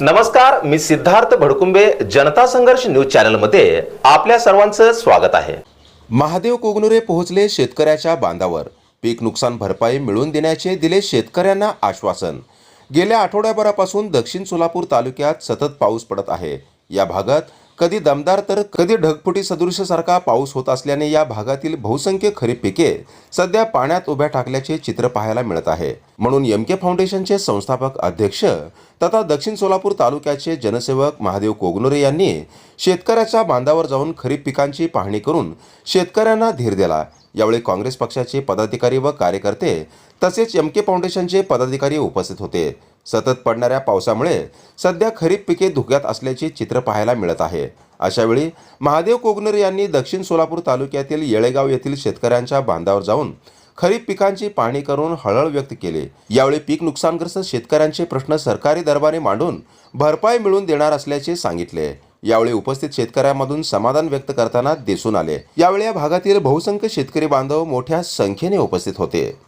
नमस्कार मी सिद्धार्थ भडकुंबे जनता संघर्ष न्यूज चॅनलमध्ये आपल्या सर्वांचं स्वागत आहे. महादेव कोगनुरे पोहोचले शेतकऱ्याच्या बांधावर. पीक नुकसान भरपाई मिळवून देण्याचे दिले शेतकऱ्यांना आश्वासन. गेल्या आठवड्याभरापासून दक्षिण सोलापूर तालुक्यात सतत पाऊस पडत आहे. या भागात कधी दमदार तर कधी ढगफुटी सदृश्यसारखा पाऊस होत असल्याने या भागातील बहुसंख्य खरीप पिके सध्या पाण्यात उभ्या टाकल्याचे चित्र पाहायला मिळत आहे. म्हणून एमके फाउंडेशनचे संस्थापक अध्यक्ष तथा दक्षिण सोलापूर तालुक्याचे जनसेवक महादेव कोगनोरे यांनी शेतकऱ्याच्या बांधावर जाऊन खरीप पिकांची पाहणी करून शेतकऱ्यांना धीर दिला. यावेळी काँग्रेस पक्षाचे पदाधिकारी व कार्यकर्ते तसेच एमके फाउंडेशनचे पदाधिकारी उपस्थित होते. सतत पडणाऱ्या पावसामुळे सध्या खरीप पिके धुक्यात असल्याचे चित्र पाहायला मिळत आहे. अशावेळी महादेव कोगनरे यांनी दक्षिण सोलापूर तालुक्यातील येळेगाव येथील शेतकऱ्यांच्या बांधावर जाऊन खरीप पिकांची पाहणी करून हळहळ व्यक्त केली. यावेळी पीक नुकसानग्रस्त शेतकऱ्यांचे प्रश्न सरकारी दरबारी मांडून भरपाई मिळवून देणार असल्याचे सांगितले. यावेळी उपस्थित शेतकऱ्यांमधून समाधान व्यक्त करताना दिसून आले. यावेळी या भागातील बहुसंख्य शेतकरी बांधव मोठ्या संख्येने उपस्थित होते.